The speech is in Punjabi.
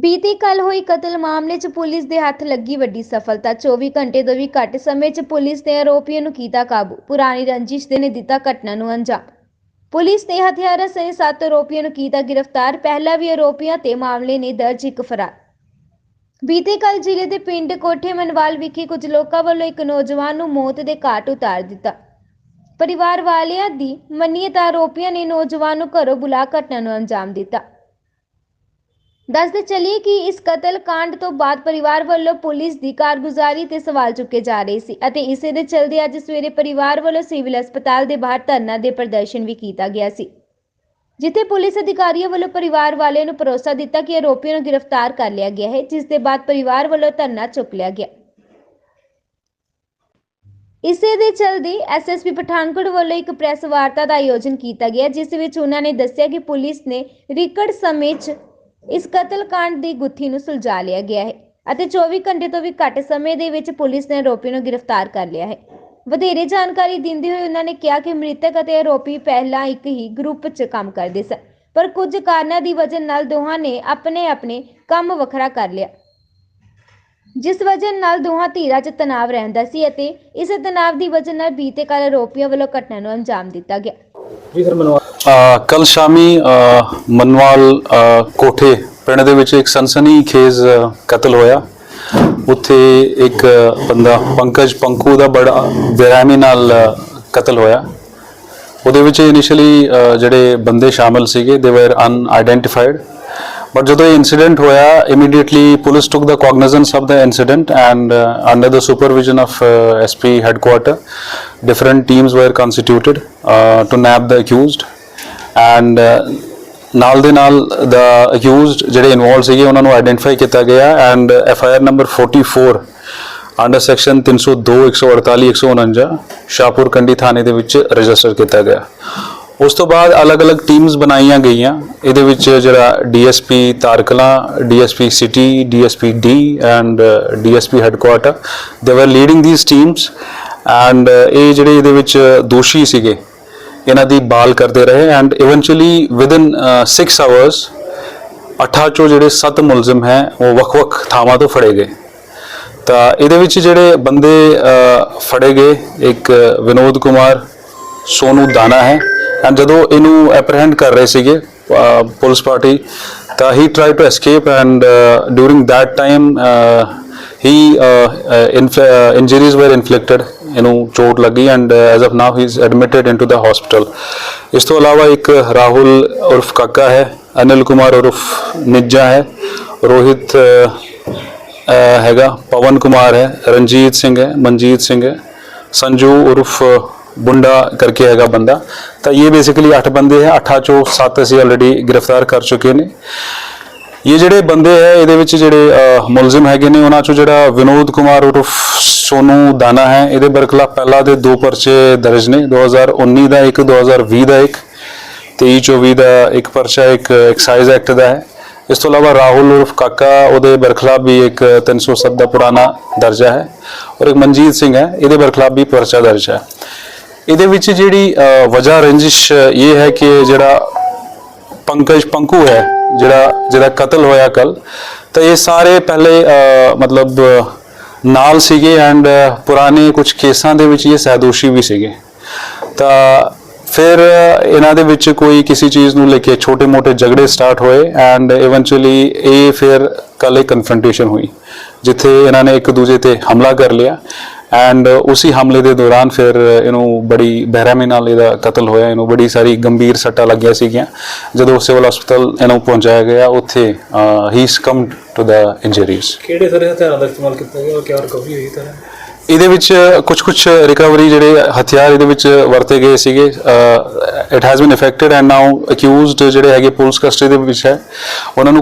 ਬੀਤੀ ਕੱਲ ਹੋਈ ਕਤਲ ਮਾਮਲੇ 'ਚ ਪੁਲਿਸ ਦੇ ਹੱਥ ਲੱਗੀ ਵੱਡੀ ਸਫਲਤਾ। 24 ਘੰਟੇ ਤੋਂ ਵੀ ਘੱਟ ਸਮੇਂ 'ਚ ਪੁਲਿਸ ਨੇ ਆਰੋਪੀਆਂ ਨੂੰ ਕੀਤਾ ਕਾਬੂ। ਪੁਰਾਣੀ ਰੰਜਿਸ਼ ਦੇ ਨੇ ਦਿੱਤਾ ਘਟਨਾ ਨੂੰ ਅੰਜਾਮ। ਪੁਲਿਸ ਨੇ ਹਥਿਆਰਾਂ ਸਣੇ ਸੱਤ ਆਰੋਪੀਆਂ ਨੂੰ ਕੀਤਾ ਗ੍ਰਿਫਤਾਰ। ਪਹਿਲਾਂ ਵੀ ਆਰੋਪੀਆਂ ਤੇ ਮਾਮਲੇ ਨੇ ਦਰਜ ਇੱਕ ਫਰਾਰ। ਬੀਤੇ ਕੱਲ ਜ਼ਿਲ੍ਹੇ ਦੇ ਪਿੰਡ ਕੋਠੇ ਮਨਵਾਲ ਵਿਖੇ ਕੁਝ ਲੋਕਾਂ ਵੱਲੋਂ ਇੱਕ ਨੌਜਵਾਨ ਨੂੰ ਮੌਤ ਦੇ ਘਾਟ ਉਤਾਰ ਦਿੱਤਾ। ਪਰਿਵਾਰ ਵਾਲਿਆਂ ਦੀ ਮੰਨੀਏ ਤਾਂ ਆਰੋਪੀਆਂ ਨੇ ਨੌਜਵਾਨ ਨੂੰ ਘਰੋਂ ਬੁਲਾ ਘਟਨਾ ਨੂੰ ਅੰਜਾਮ ਦਿੱਤਾ। ਦੱਸਦੇ ਚੱਲੀਏ ਕਿ ਇਸ ਕਤਲ ਕਾਂਡ ਤੋਂ ਬਾਅਦ ਪਰਿਵਾਰ ਵੱਲੋਂ ਪੁਲਿਸ ਦੀ ਕਾਰਗੁਜ਼ਾਰੀ ਤੇ ਸਵਾਲ ਚੁੱਕੇ ਜਾ ਰਹੇ ਸੀ ਅਤੇ ਇਸੇ ਦੇ ਚਲਦੇ ਅੱਜ ਸਵੇਰੇ ਪਰਿਵਾਰ ਵੱਲੋਂ ਸਿਵਲ ਹਸਪਤਾਲ ਦੇ ਬਾਹਰ ਧਰਨਾ ਦੇ ਪ੍ਰਦਰਸ਼ਨ ਵੀ ਕੀਤਾ ਗਿਆ ਸੀ। ਜਿੱਥੇ ਪੁਲਿਸ ਅਧਿਕਾਰੀਆਂ ਵੱਲੋਂ ਪਰਿਵਾਰ ਵਾਲਿਆਂ ਨੂੰ ਭਰੋਸਾ ਦਿੱਤਾ ਕਿ ਆਰੋਪੀਆਂ ਨੂੰ ਗ੍ਰਿਫਤਾਰ ਕਰ ਲਿਆ ਗਿਆ ਹੈ, ਜਿਸ ਦੇ ਬਾਅਦ ਪਰਿਵਾਰ ਵੱਲੋਂ ਧਰਨਾ ਚੁੱਕ ਲਿਆ ਗਿਆ। ਇਸੇ ਦੇ ਚਲਦੇ ਐਸਐਸਪੀ ਪਠਾਨਕੋਟ ਵੱਲੋਂ ਇੱਕ ਪ੍ਰੈਸ ਵਾਰਤਾ ਦਾ ਆਯੋਜਨ ਕੀਤਾ ਗਿਆ, ਜਿਸ ਵਿੱਚ ਉਹਨਾਂ ਨੇ ਦੱਸਿਆ ਕਿ ਪੁਲਿਸ ਨੇ ਰਿਕੜ ਸਮੇਂ 'ਚ ਇਸ ਕਤਲकांड ਦੀ ਗੁੱਥੀ ਨੂੰ ਸੁਲਝਾ ਲਿਆ ਗਿਆ ਹੈ ਅਤੇ 24 ਘੰਟੇ ਤੋਂ ਵੀ ਘੱਟ ਸਮੇਂ ਦੇ ਵਿੱਚ ਪੁਲਿਸ ਨੇ ਆਰੋਪੀ ਨੂੰ ਗ੍ਰਿਫਤਾਰ ਕਰ ਲਿਆ ਹੈ। ਵਧੇਰੇ ਜਾਣਕਾਰੀ ਦਿੰਦੇ ਹੋਏ ਉਹਨਾਂ ਨੇ ਕਿਹਾ ਕਿ ਮ੍ਰਿਤਕ ਅਤੇ ਆਰੋਪੀ ਪਹਿਲਾਂ ਇੱਕ ਹੀ ਗਰੁੱਪ 'ਚ ਕੰਮ ਕਰਦੇ ਸਨ, ਪਰ ਕੁਝ ਕਾਰਨਾਂ ਦੀ ਵਜ੍ਹਾ ਨਾਲ ਦੋਹਾਂ ਨੇ ਆਪਣੇ ਆਪਣੇ ਕੰਮ ਵੱਖਰਾ ਕਰ ਲਿਆ। ਜਿਸ ਵਜ੍ਹਾ ਨਾਲ ਦੋਹਾਂ ਧੀਰਾਂ 'ਚ ਤਣਾਅ ਰਹਿੰਦਾ ਸੀ ਅਤੇ ਇਸ ਤਣਾਅ ਦੀ ਵਜ੍ਹਾ ਨਾਲ ਬੀਤੇ ਕੱਲ ਆਰੋਪੀਆਂ ਵੱਲੋਂ ਘਟਨਾ ਨੂੰ ਅੰਜਾਮ ਦਿੱਤਾ ਗਿਆ। ਜੀ ਸਰ, ਮਨਵਾ ਕੱਲ ਸ਼ਾਮੀ ਮਨਵਾਲ ਕੋਠੇ ਪਿੰਡ ਦੇ ਵਿੱਚ ਇੱਕ ਸਨਸਨੀ ਖੇਜ਼ ਕਤਲ ਹੋਇਆ। ਉੱਥੇ ਇੱਕ ਬੰਦਾ ਪੰਕਜ ਪੰਕੂ ਦਾ ਬੜਾ ਬੇਰਾਮੀ ਨਾਲ ਕਤਲ ਹੋਇਆ। ਉਹਦੇ ਵਿੱਚ ਇਨੀਸ਼ੀਅਲੀ ਜਿਹੜੇ ਬੰਦੇ ਸ਼ਾਮਲ ਸੀਗੇ ਦੇ ਵਰ ਅਨਆਇਡੈਂਟੀਫਾਈਡ ਬਟ ਜਦੋਂ ਇਹ ਇਨਸੀਡੈਂਟ ਹੋਇਆ immediately police took the cognizance of the incident and uh, under the supervision of uh, different teams different teams to nab the accused and uh, ਨਾਲ ਦੇ ਨਾਲ ਦਾ accused ਜਿਹੜੇ ਇਨਵੋਲਡ ਸੀਗੇ, ਉਹਨਾਂ ਨੂੰ ਆਇਡੈਂਟੀਫਾਈ ਕੀਤਾ ਗਿਆ and F I R number 44 under section 302 148 149 Shahpur Kandi ਥਾਣੇ ਦੇ ਵਿੱਚ ਰਜਿਸਟਰ ਕੀਤਾ ਗਿਆ। ਉਸ ਤੋਂ ਬਾਅਦ ਅਲੱਗ-ਅਲੱਗ ਟੀਮਸ ਬਣਾਈਆਂ ਗਈਆਂ। ਇਹਦੇ ਵਿੱਚ ਜਿਹੜਾ DSP ਤਾਰਕਲਾ DSP city DSP D and DSP headquarter ਦੇ were leading these teams and ਇਹ ਜਿਹੜੇ ਇਹਦੇ ਵਿੱਚ ਦੋਸ਼ੀ ਸੀਗੇ ਇਹਨਾਂ ਦੀ ਬਾਲ ਕਰਦੇ ਰਹੇ ਐਂਡ ਇਵੈਂਚੁਅਲੀ ਵਿਦਿਨ 6 ਆਵਰਸ 8 ਚੋਂ ਜਿਹੜੇ 7 ਮੁਲਜ਼ਮ ਹੈ, ਉਹ ਵੱਖ-ਵੱਖ ਥਾਵਾਂ ਤੋਂ ਫੜੇ ਗਏ। ਤਾਂ ਇਹਦੇ ਵਿੱਚ ਜਿਹੜੇ ਬੰਦੇ ਫੜੇ ਗਏ, ਇੱਕ ਵਿਨੋਦ ਕੁਮਾਰ, ਸੋਨੂ ਦਾਣਾ ਹੈ। ਐਂਡ ਜਦੋਂ ਇਹਨੂੰ ਐਪਰੀਹੈਂਡ ਕਰ ਰਹੇ ਸੀਗੇ ਪੁਲਿਸ ਪਾਰਟੀ, ਤਾਂ ਹੀ try to escape and during that time he injuries were inflicted ਇਹਨੂੰ ਚੋਟ ਲੱਗੀ and as of now he is admitted into the hospital ਇਸ ਤੋਂ ਇਲਾਵਾ ਇੱਕ ਰਾਹੁਲ ਉਰਫ ਕਾਕਾ ਹੈ ਅਨਿਲ ਕੁਮਾਰ ਉਰਫ ਨਿੱਜਾ ਹੈ ਰੋਹਿਤ ਹੈਗਾ ਪਵਨ ਕੁਮਾਰ ਹੈ ਰਣਜੀਤ ਸਿੰਘ ਹੈ ਮਨਜੀਤ ਸਿੰਘ ਹੈ ਸੰਜੂ ਉਰਫ ਬੁੰਡਾ ਕਰਕੇ ਹੈਗਾ ਬੰਦਾ ਤਾਂ ਇਹ ਬੇਸਿਕਲੀ 8 ਬੰਦੇ ਹੈ 8 ਚੋਂ 7 ਅਸੀਂ ਆਲਰੇਡੀ ਗ੍ਰਿਫਤਾਰ ਕਰ ਚੁੱਕੇ ਨੇ ਇਹ ਜਿਹੜੇ ਬੰਦੇ ਹੈ ਇਹਦੇ ਵਿੱਚ ਜਿਹੜੇ ਅਹ, ਮੁਲਜ਼ਮ ਹੈਗੇ ਨੇ ਉਹਨਾਂ ਚੋਂ ਜਿਹੜਾ ਵਿਨੋਦ ਕੁਮਾਰ ਉਰਫ ਸੋਨੂ ਦਾਨਾ ਹੈ ਇਹਦੇ ਬਰਖਲਾਫ ਪਹਿਲਾ ਦੇ ਦੋ ਪਰਚੇ ਦਰਜ ਨੇ 2019 ਦਾ ਇੱਕ 2020 ਦਾ ਇੱਕ 23 24 ਦਾ ਇੱਕ ਪਰਚਾ ਇੱਕ ਐਕਸਾਈਜ਼ ਐਕਟ ਦਾ ਹੈ। ਇਸ ਤੋਂ ਇਲਾਵਾ ਰਾਹੁਲ ਉਰਫ ਕਾਕਾ ਉਹਦੇ ਬਰਖਲਾਫ ਵੀ ਇੱਕ 307 ਦਾ ਪੁਰਾਣਾ ਦਰਜਾ ਹੈ ਔਰ ਇੱਕ ਮਨਜੀਤ ਸਿੰਘ ਹੈ ਇਹਦੇ ਬਰਖਲਾਫ ਵੀ ਪਰਚਾ ਦਰਜ ਹੈ। ਇਹਦੇ ਵਿੱਚ ਜਿਹੜੀ ਵਜ੍ਹਾ ਰੰਜਿਸ਼ ਇਹ ਹੈ ਕਿ ਜਿਹੜਾ ਪੰਕਜ ਪੰਕੂ ਹੈ ਜਿਹੜਾ ਜਿਹਦਾ ਕਤਲ ਹੋਇਆ ਕੱਲ ਤਾਂ ਇਹ ਸਾਰੇ ਪਹਿਲੇ ਮਤਲਬ, ਨਾਲ ਸੀਗੇ ਐਂਡ ਪੁਰਾਣੇ ਕੁਝ ਕੇਸਾਂ ਦੇ ਵਿੱਚ ਇਹ ਸਹਿਦੋਸ਼ੀ ਵੀ ਸੀਗੇ। ਤਾਂ ਫਿਰ ਇਹਨਾਂ ਦੇ ਵਿੱਚ ਕੋਈ ਕਿਸੇ ਚੀਜ਼ ਨੂੰ ਲੈ ਕੇ ਛੋਟੇ-ਮੋਟੇ ਝਗੜੇ ਸਟਾਰਟ ਹੋਏ ਐਂਡ ਇਵੈਂਚੁਅਲੀ ਇਹ ਫਿਰ ਕੱਲ ਇੱਕ ਕਨਫਰੰਟੇਸ਼ਨ ਹੋਈ, ਜਿੱਥੇ ਇਹਨਾਂ ਨੇ ਇੱਕ ਦੂਜੇ ਤੇ ਹਮਲਾ ਕਰ ਲਿਆ। ਐਂਡ ਉਸੇ ਹਮਲੇ ਦੇ ਦੌਰਾਨ ਫਿਰ ਇਹਨੂੰ ਬੜੀ ਬਹਿਰਾਮੀ ਨਾਲ ਇਹਦਾ ਕਤਲ ਹੋਇਆ ਇਹਨੂੰ ਬੜੀ ਸਾਰੀ ਗੰਭੀਰ ਸੱਟਾਂ ਲੱਗੀਆਂ ਸੀਗੀਆਂ ਜਦੋਂ ਸਿਵਲ ਹਸਪਤਾਲ ਇਹਨੂੰ ਪਹੁੰਚਾਇਆ ਗਿਆ ਉੱਥੇ ਹੀ ਸਕਮਡ ਟੂ ਦਾ ਇੰਜਰੀਜ਼ ਕਿਹੜੇ ਸਾਰੇ ਹਥਿਆਰਾਂ ਦਾ ਇਸਤੇਮਾਲ ਕੀਤਾ ਗਿਆ ਔਰ ਕਿਆ ਰਿਕਵਰੀ ਹੋਈ ਤਾਂ ਇਹਦੇ ਵਿੱਚ ਕੁਝ ਕੁਝ ਰਿਕਵਰੀ ਜਿਹੜੇ ਹਥਿਆਰ ਇਹਦੇ ਵਿੱਚ ਵਰਤੇ ਗਏ ਸੀਗੇ it has been effected and now accused ਜਿਹੜੇ ਹੈਗੇ ਪੁਲਿਸ ਕਸਟਡੀ ਦੇ ਵਿੱਚ ਹੈ ਉਹਨਾਂ ਨੂੰ